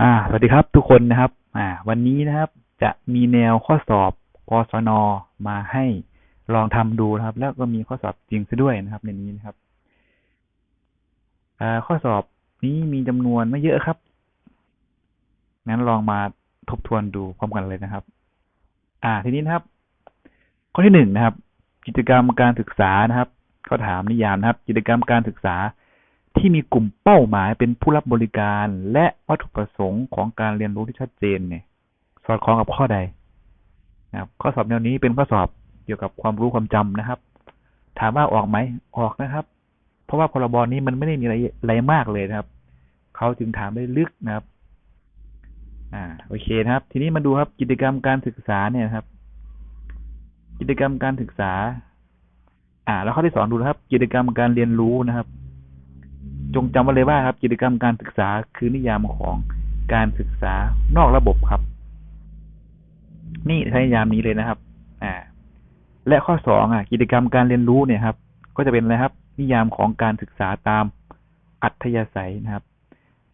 อ่า สวัสดีครับทุกคนนะครับ อ่า วันนี้นะครับจะมีแนวข้อสอบกศนมาให้ลองทำดูนะครับ แล้วก็มีข้อสอบจริงซะด้วยนะครับ ในนี้นะครับ อ่า ข้อสอบนี้มีจำนวนไม่เยอะครับ งั้นลองมาทบทวนดูพร้อมกันเลยนะครับ อ่า ทีนี้นะครับ ข้อที่หนึ่งนะครับ กิจกรรมการศึกษานะครับ เขาถามนิยามนะครับ กิจกรรมการศึกษา ที่มีกลุ่มเป้าหมายเป็นผู้รับบริการและวัตถุประสงค์ของการเรียนรู้ที่ชัดเจนเนี่ย สอดคล้องกับข้อใดนะครับข้อสอบแนวนี้เป็นข้อสอบเกี่ยวกับความรู้ความจำนะครับ ถามว่าออกไหมออกนะครับ เพราะว่าพรบนี้มันไม่ได้มีอะไรอะไรมากเลยนะครับเขาจึงถามได้ลึกนะครับ อ่าโอเคนะครับ ทีนี้มาดูครับกิจกรรมการศึกษาเนี่ยนะครับ กิจกรรมการศึกษา อ่า แล้วข้อที่สองดูนะครับ กิจกรรมการเรียนรู้นะครับ จงจำไว้เลยว่าครับ กิจกรรมการศึกษาคือนิยามของการศึกษานอกระบบครับ นี่ใช้นิยามนี้เลยนะครับ อ่า และข้อสองอะ กิจกรรมการเรียนรู้เนี่ยครับ ก็จะเป็นอะไรครับ นิยามของการศึกษาตามอัธยาศัยนะครับ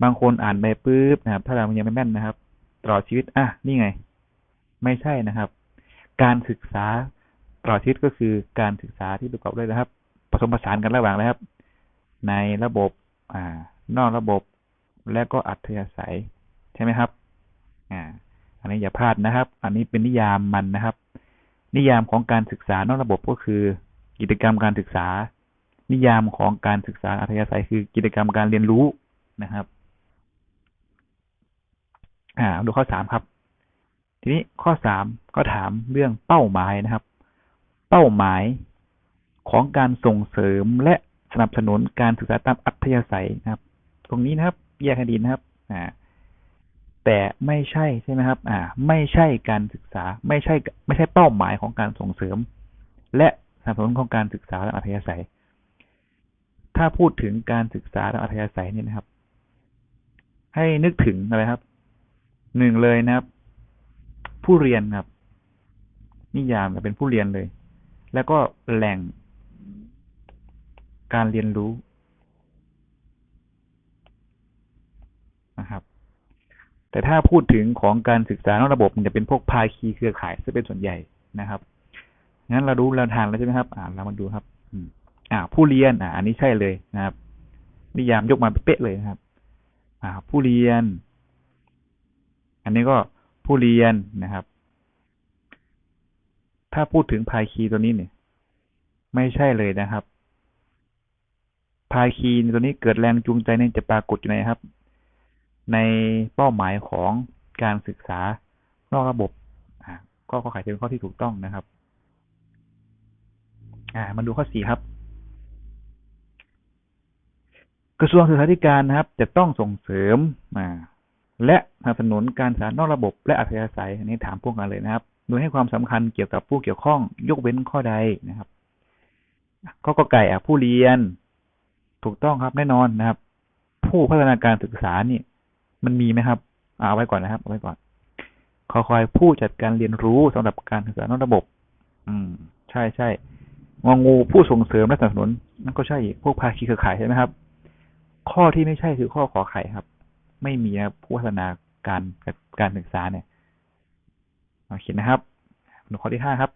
บางคนอ่านไปปุ๊บนะครับ ถ้าเรายังไม่แม่นนะครับ ตลอดชีวิตอะนี่ไง ไม่ใช่นะครับ การศึกษาตลอดชีวิตก็คือการศึกษาที่ประกอบด้วยนะครับ ผสมผสานกันระหว่างนะครับ ในระบบ อ่านอกระบบและก็อัธยาศัยใช่ไหมครับอ่าอันนี้อย่าพลาดนะครับ อันนี้เป็นนิยามมันนะครับ นิยามของการศึกษานอกระบบก็คือ กิจกรรมการศึกษา นิยามของการศึกษาอัธยาศัยคือกิจกรรมการเรียนรู้นะครับ อ่าดูข้อสามครับ ทีนี้ข้อสามก็ถามเรื่องเป้าหมายนะครับ เป้าหมายของการส่งเสริมและ นับสนุนการศึกษาตามอัธยาศัยนะครับ ตรงนี้นะครับแยกให้ดีนะครับอ่าแต่ไม่ใช่ใช่ไหมครับ อ่า ไม่ใช่การศึกษา ไม่ใช่ ไม่ใช่เป้าหมายของการส่งเสริม และสนับสนุนของการศึกษาตามอัธยาศัย ถ้าพูดถึงการศึกษาตามอัธยาศัยเนี่ยนะครับ ให้นึกถึงอะไรครับ หนึ่งเลยนะครับ ผู้เรียนครับ นิยามเป็นผู้เรียนเลย แล้วก็แหล่ง การเรียนรู้นะครับ แต่ถ้าพูดถึงของการศึกษานอกระบบมันจะเป็นพวกภาคีเครือข่ายซะเป็นส่วนใหญ่นะครับงั้นเรารู้เราทานแล้วใช่ไหมครับ อ่าเรามาดูครับอ่า ผู้เรียนอ่าอันนี้ใช่เลยนะครับ นิยามยกมาเป๊ะเลยนะครับ อ่า ผู้เรียน อันนี้ก็ผู้เรียนนะครับ ถ้าพูดถึงภาคีตัวนี้เนี่ย ไม่ใช่เลยนะครับ ภาคีตัวนี้เกิดแรงจูงใจนี่จะปรากฏอยู่ในครับ ในเป้าหมายของการศึกษานอกระบบก็ข้อไขเป็นข้อที่ถูกต้องนะครับ อ่า มาดูข้อสี่ครับ กระทรวงศึกษาธิการนะครับ จะต้องส่งเสริมอ่าและสนับสนุนการศึกษานอกระบบ และอัธยาศัยอันนี้ถามพวกกันเลยนะครับ โดยให้ความสำคัญเกี่ยวกับผู้เกี่ยวข้อง ยกเว้นข้อใดนะครับ ข้อกไก่ผู้เรียน ถูกต้องครับแน่นอนนะครับ ผู้พัฒนาการศึกษานี่ มันมีไหมครับเอาไว้ก่อนนะครับเอาไว้ก่อนคอคอยผู้จัดการเรียนรู้สำหรับการศึกษานอกระบบ อืม ใช่ใช่งองูผู้ส่งเสริมและสนับสนุนนั่นก็ใช่พวกภาคีเครือข่ายใช่ไหมครับ ข้อที่ไม่ใช่คือข้อขอไข่ครับ ไม่มีครับผู้พัฒนาการการศึกษาเนี่ยโอเคนะครับดูข้อที่ห้าครับ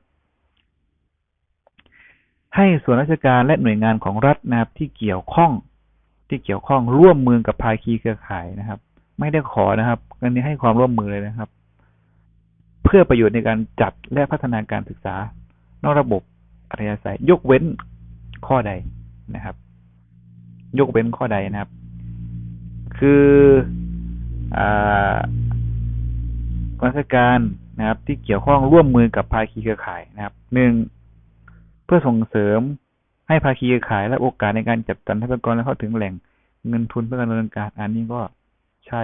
ให้ส่วนราชการและหน่วยงานของรัฐนะครับที่เกี่ยวข้องที่เกี่ยวข้องร่วมมือกับภาคีเครือข่ายนะครับ ไม่ได้ขอนะครับอันนี้ให้ความร่วมมือเลยนะครับ เพื่อประโยชน์ในการจัดและพัฒนาการศึกษา นอกระบบอัธยาศัยยกเว้นข้อใดนะครับ ยกเว้นข้อใดนะครับ คือราชการนะครับ ที่เกี่ยวข้องร่วมมือกับภาคีเครือข่ายนะครับหนึ่ง พื่อส่งเสริมให้ภาคีเครือข่ายและโอกาสในการจัดสรรทรัพยากรและเข้าถึงแหล่งเงินทุนเพื่อการดำเนินการอันนี้ก็ใช่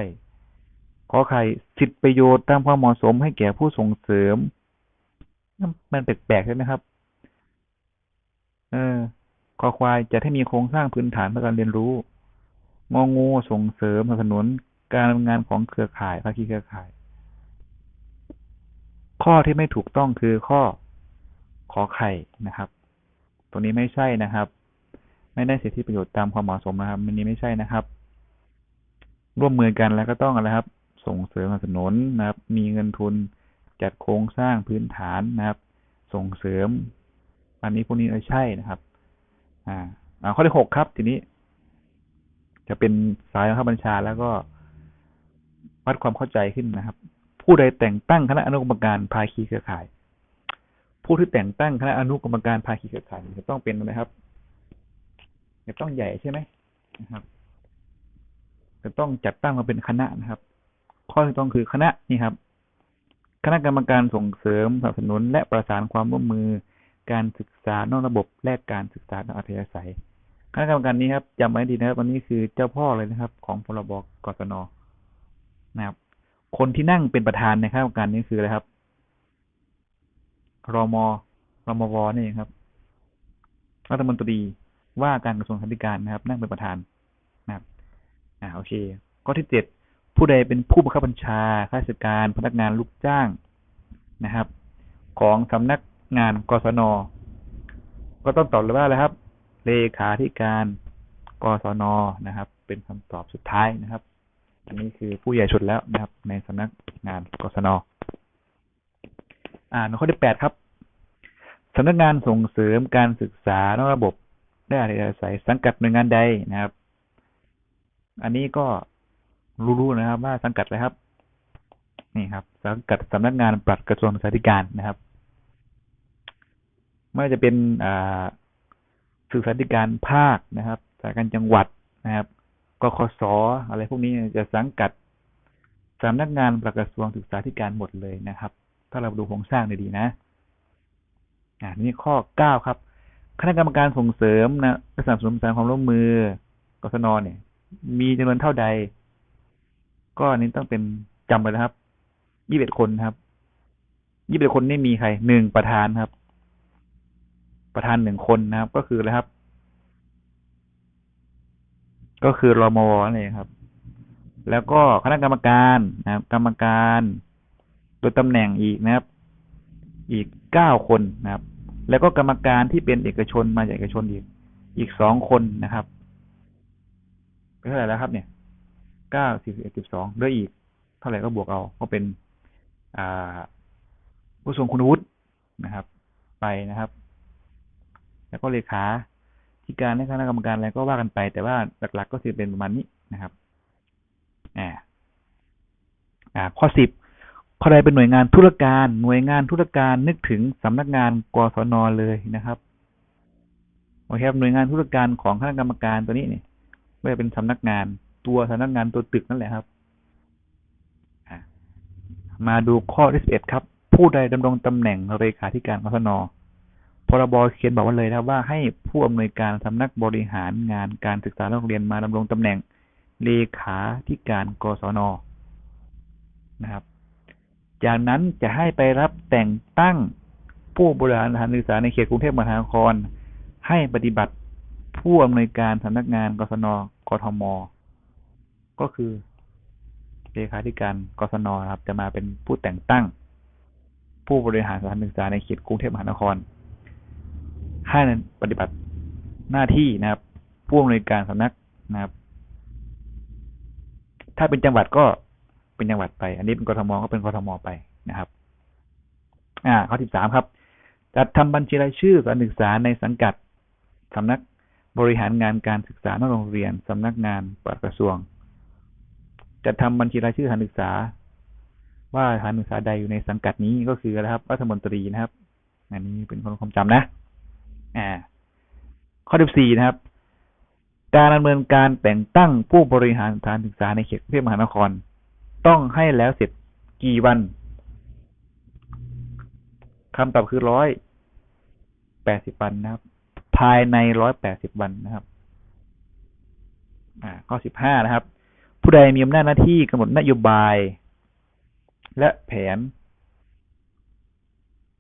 ขอไข่สิทธิประโยชน์ตามความเหมาะสมให้แก่ผู้ส่งเสริม มันแปลกๆใช่ไหมครับ เออขอควายจะให้มีโครงสร้างพื้นฐานเพื่อการเรียนรู้ งองูส่งเสริมสนับสนุนการทำงานของเครือข่ายภาคีเครือข่าย ข้อที่ไม่ถูกต้องคือข้อขอไข่นะครับ รงนี้ไม่ใช่นะครับ ไม่ได้สิทธิประโยชน์ตามความเหมาะสมนะครับมันนี้ไม่ใช่นะครับ ร่วมมือกันแล้วก็ต้องอะไรครับ ส่งเสริมสนับสนุนนะครับ มีเงินทุนจัดโครงสร้างพื้นฐานนะครับ ส่งเสริม อันนี้พวกนี้ใช่นะครับอ่าอ่าข้อที่หกครับทีนี้ จะเป็นสายบังคับบัญชาแล้วก็วัดความเข้าใจขึ้นนะครับ ผู้ใดแต่งตั้งคณะอนุกรรมการภาคีเครือข่าย ผู้ที่แต่งตั้งคณะอนุกรรมการภาคีเครือข่ายจะต้องเป็นนะครับจะต้องใหญ่ใช่ไหมนะครับจะต้องจัดตั้งมาเป็นคณะนะครับ ข้อที่ต้องคือคณะนี่ครับ คณะกรรมการส่งเสริมสนับสนุน และประสานความร่วมมือการศึกษานอกระบบและการศึกษานอกอัธยาศัยคณะกรรมการนี้ครับจำไว้ดีนะครับวันนี้คือเจ้าพ่อเลยนะครับ ของพรบกศนนะครับ คนที่นั่งเป็นประธานในคณะกรรมการนี้คืออะไรครับ รมรมวนี่ครับ รัฐมนตรีว่าการกระทรวงสาธารณสุขนะครับ นั่งเป็นประธานนะครับ อ่าโอเค ข้อที่เจ็ดผู้ใดเป็นผู้บังคับบัญชาข้าราชการพนักงานลูกจ้างนะครับ ของสำนักงานกศนก็ต้องตอบเลยว่าอะไรครับ เลขาธิการกศนนะครับ เป็นคำตอบสุดท้ายนะครับ อันนี้คือผู้ใหญ่สุดแล้วนะครับ ในสำนักงานกศน อ่านข้อที่แปดครับสำนักงานส่งเสริมการศึกษานอกระบบได้อาศัยสังกัดหน่วยงานใดนะครับ อันนี้ก็รู้ๆนะครับ ว่าสังกัดอะไรครับ นี่ครับ สังกัดสำนักงานปลัดกระทรวงศึกษาธิการนะครับไม่ว่าจะเป็นอ่าศึกษาธิการภาคนะครับสายการจังหวัดนะครับกคสอะไรพวกนี้จะสังกัดสำนักงานปลัดกระทรวงศึกษาธิการหมดเลยนะครับ ถ้าเราดูโครงสร้างดีๆนะอ่านี่ข้อเก้าครับ คณะกรรมการส่งเสริมนะสนับสนุนสารความร่วมมือกศนเนี่ย มีจำนวนเท่าใด ก็นนี้ต้องเป็นจำไปนะครับยี่สิบเอ็ดคนครับยี่สิบเอ็ดคนนี่มีใครหนึ่งประธานครับ ประธานหนึ่งคนนะครับ ก็คืออะไรครับ ก็คือรมวนี่ครับ แล้วก็คณะกรรมการนะครับ กรรมการ ดยตำแหน่งอีกนะครับ อีกเก้าคนนะครับ แล้วก็กรรมการที่เป็นเอกชนมาจากเอกชนอีก อีกสองคนนะครับเท่าไหร่แล้วครับ เนี่ยเก้าสิบเอ็ดสิบสองเหลืออีก เท่าไหร่ก็บวกเอา ก็เป็น อ่า ผู้ทรงคุณวุฒินะครับ ไปนะครับ แล้วก็เลขาธิการและคณะกรรมการอะไรก็ว่ากันไป แต่ว่าหลักๆก็คือเป็นประมาณนี้นะครับ อ่า อ่า ข้อสิบ ข้อใดเป็นหน่วยงานธุรการ หน่วยงานธุรการนึกถึงสำนักงานกศนเลยนะครับโอเคครับหน่วยงานธุรการของคณะกรรมการตัวนี้เนี่ยไม่เป็นสำนักงานตัวสำนักงานตัวตึกนั่นแหละครับมาดูข้อที่สิบเอ็ดครับ ผู้ใดดำรงตำแหน่งเลขาธิการกศนพรบเขียนบอกว่าเลยนะว่าให้ผู้อำนวยการสำนักบริหารงานการศึกษาโรงเรียนมาดำรงตำแหน่งเลขาธิการกศนนะครับ จากนั้นจะให้ไปรับแต่งตั้งผู้บริหารสถานศึกษาในเขตกรุงเทพมหานคร ให้ปฏิบัติผู้อำนวยการสำนักงานกศนกทม ก็คือเลขาธิการกศนครับ จะมาเป็นผู้แต่งตั้ง ผู้บริหารสถานศึกษาในเขตกรุงเทพมหานครให้ปฏิบัติหน้าที่นะครับ ผู้อำนวยการสำนักนะครับ ถ้าเป็นจังหวัดก็ เป็นจังหวัดไป อันนี้เป็นกทมก็เป็นกทมไปนะครับ อ่าข้อที่สามครับ จัดทำบัญชีรายชื่อสถานศึกษาในสังกัดสำนักบริหารงานการศึกษานอกโรงเรียนสำนักงานปลัดกระทรวงจะทำบัญชีรายชื่อสถานศึกษา ว่าสถานศึกษาใดอยู่ในสังกัดนี้ก็คือนะครับรัฐมนตรีนะครับ อันนี้เป็นคนความจำนะ อ่า ข้อที่สี่นะครับการดำเนินการแต่งตั้งผู้บริหารสถานศึกษาในเขตกรุงเทพมหานคร ต้องให้แล้วเสร็จกี่วันคำตอบคือร้อยแปดสิบวันนะครับ ภายในร้อยแปดสิบวันนะครับ อ่า ข้อสิบห้านะครับ ผู้ใดมีอำนาจหน้าที่กำหนดนโยบาย และแผน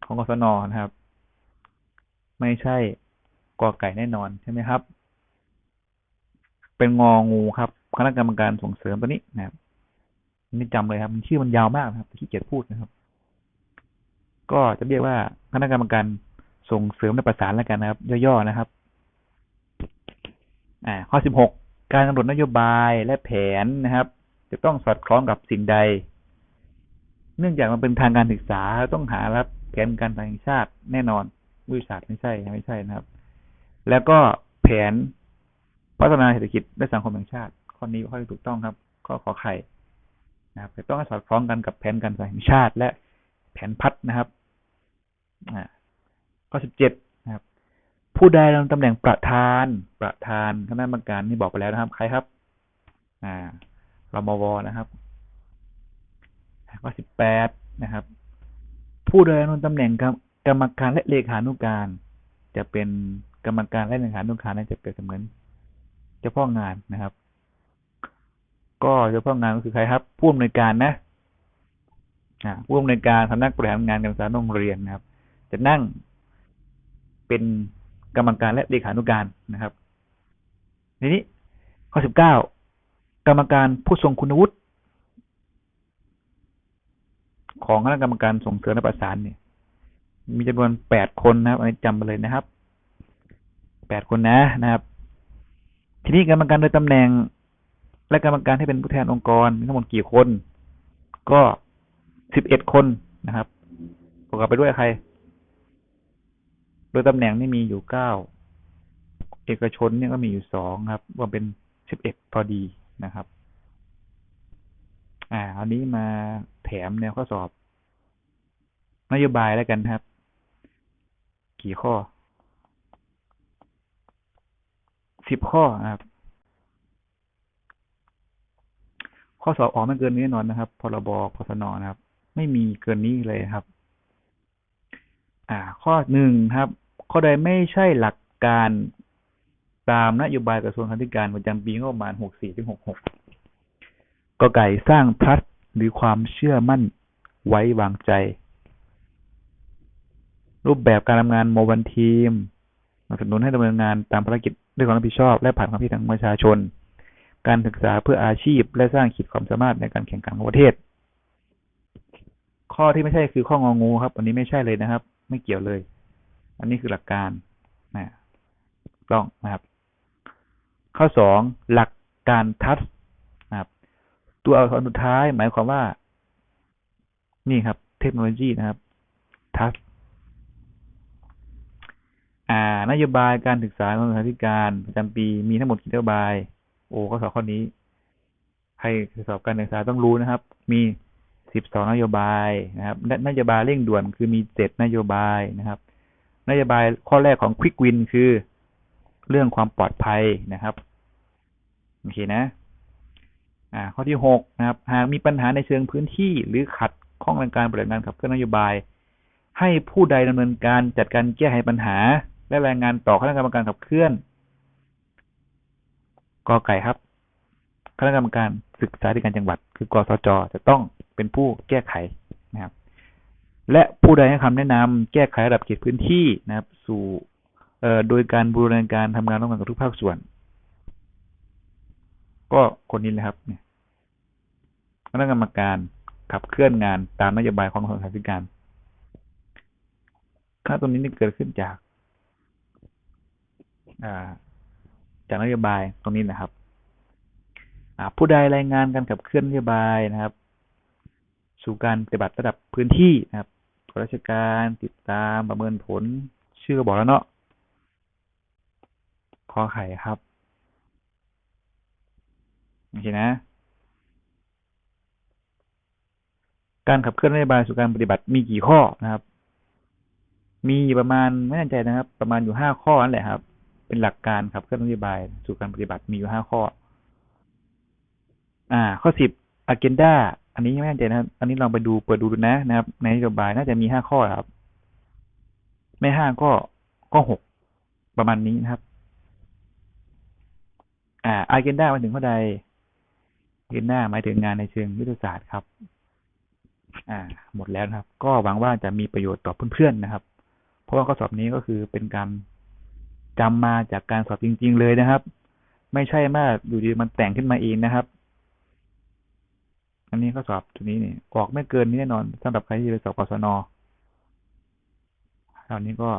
ของกศนนะครับ ไม่ใช่กอไก่แน่นอนใช่ไหมครับ เป็นงองูครับ คณะกรรมการส่งเสริมตัวนี้นะครับ นี่จำเลยครับมันชื่อมันยาวมากครับขี้เกียจพูดนะครับ ก็จะเรียกว่าคณะกรรมการส่งเสริมและประสานแล้วกันนะครับ ย่อๆนะครับ อ่า ข้อสิบหกการกำหนดนโยบายและแผนนะครับ จะต้องสอดคล้องกับสิ่งใด เนื่องจากมันเป็นทางการศึกษาต้องหารับแผนการทางชาติแน่นอนวิชาสตร์ไม่ใช่ไม่ใช่นะครับ แล้วก็แผนพัฒนาเศรษฐกิจและสังคมแห่งชาติ ข้อนี้ข้อที่ถูกต้องครับ ข้อขอไข่ นะครับจะต้องสอดคล้องกันกับแผนการศึกษาแห่งชาติ และแผนพัฒนะครับข้อสิบเจ็ดนะครับ ผู้ใดดำรงตำแหน่งประธานประธานคณะกรรมการนี่บอกไปแล้วนะครับ ใครครับ อ่ารมวนะครับข้อสิบแปดนะครับ ผู้ใดดำรงตำแหน่งกรรมการและเลขานุการ จะเป็นกรรมการและเลขานุการนั่นจะเป็นเสมือนเจ้าพ่องานนะครับ ก็เจ้าพ่องานก็คือใครครับ ผู้อำนวยการนะผู้อำนวยการสำนักบริหารงานการศึกษาโรงเรียนนะครับ จะนั่งเป็นกรรมการและเลขานุการนะครับทีนี้ข้อสิบเก้ากรรมการผู้ทรงคุณวุฒิของคณะกรรมการส่งเสริมและประสานเนี่ย มีจำนวนแปดคนนะครับ อันนี้จำไปเลยนะครับแปดคนนะนะครับ ทีนี้กรรมการโดยตำแหน่ง และกรรมการที่เป็นผู้แทนองค์กรมีทั้งหมดกี่คน ก็สิบเอ็ดคนนะครับประกอบไปด้วยใคร โดยตำแหน่งนี่มีอยู่เก้าเอกชนเนี่ยก็มีอยู่สองครับรวมเป็นสิบเอ็ดพอดีนะครับ อ่าอันนี้มาแถมแนวข้อสอบ นโยบายแล้วกันครับ กี่ข้อสิบข้อครับ ข้อสอบออกไม่เกินนี้แน่นอนนะครับ พรบพสนนะครับ ไม่มีเกินนี้เลยครับ อ่า ข้อหนึ่งครับ ข้อใดไม่ใช่หลักการตามนโยบายกระทรวงการธิการประจำปีงบประมาณหกสี่ถึงหกหกก็ไก่สร้างทัศหรือความเชื่อมั่นไว้วางใจ รูปแบบการทำงานโมบันทีมสนับสนุนให้ดำเนินงานตามภารกิจด้วยความรับผิดชอบ และผ่านความคิดทางประชาชน การศึกษาเพื่ออาชีพ และสร้างขีดความสามารถในการแข่งขันของประเทศ ข้อที่ไม่ใช่คือข้ององูครับ อันนี้ไม่ใช่เลยนะครับ ไม่เกี่ยวเลย อันนี้คือหลักการนะต้องนะครับ ข้อสองหลักการทัศนะครับ ตัวอักษรสุดท้าย หมายความว่า นี่ครับ เทคโนโลยีนะครับ ทัศนโยบายการศึกษาของสถาธิการประจำปีมีทั้งหมดกี่นโยบาย โอ้ข้อสอบข้อนี้ใครสอบการศึกษาต้องรู้นะครับ มีสิบสองนโยบายนะครับนโยบายเร่งด่วนคือมีเจ็ดนโยบายนะครับ นโยบายข้อแรกของ Quick Win คือเรื่องความปลอดภัยนะครับโอเคนะ อ่า ข้อที่หกนะครับหากมีปัญหาในเชิงพื้นที่หรือขัดข้องในการบริหารงานขับเคลื่อนนโยบาย ให้ผู้ใดดำเนินการจัดการแก้ไขปัญหา และรายงานต่อคณะกรรมการขับเคลื่อน กอไก่ครับคณะกรรมการศึกษาธิการจังหวัด คือกสจจะต้องเป็นผู้แก้ไขนะครับ และผู้ใดให้คำแนะนำแก้ไขระดับเขตพื้นที่นะครับ สู่โดยการบูรณาการทำงานร่วมกันกับทุกภาคส่วน ก็คนนี้เลยครับเนี่ยคณะกรรมการขับเคลื่อนงานตามนโยบายของกระทรวงสาธารณสุขค่าตรงนี้นี่เกิดขึ้นจาก จากนโยบายตรงนี้นะครับผู้ใดรายงานการขับเคลื่อนนโยบายนะครับ สู่การปฏิบัติระดับพื้นที่นะครับราชการติดตามประเมินผลชื่อบอกแล้วเนาะขอไข่ครับโอเคนะ การขับเคลื่อนนโยบายสู่การปฏิบัติมีกี่ข้อนะครับ มีประมาณไม่แน่ใจนะครับ ประมาณอยู่ห้าข้อนั่นแหละครับ เป็นหลักการขับเคลื่อนนโยบายสู่การปฏิบัติมีอยู่ห้าข้อ อ่า ข้อสิบ agenda อันนี้ไม่แน่ใจนะครับอันนี้ลองไปดูเปิดดูดูนะนะครับ ในนโยบายน่าจะมีห้าข้อครับ ไม่ห้าก็ก็หกประมาณนี้นะครับ อ่า agenda มายถึงข้อใด agenda หมายถึงงานในเชิงยุทธศาสตร์ครับ อ่า หมดแล้วนะครับ ก็หวังว่าจะมีประโยชน์ต่อเพื่อนๆนะครับ เพราะว่าข้อสอบนี้ก็คือเป็นการ จำมาจากการสอบจริง ๆ เลยนะครับ ไม่ใช่มาอยู่ดีมันแต่งขึ้นมาเองนะครับ อันนี้ก็สอบตัวนี้เนี่ยออกไม่เกินนี้แน่นอนสำหรับใครที่ไปสอบกศนคราวนี้ก็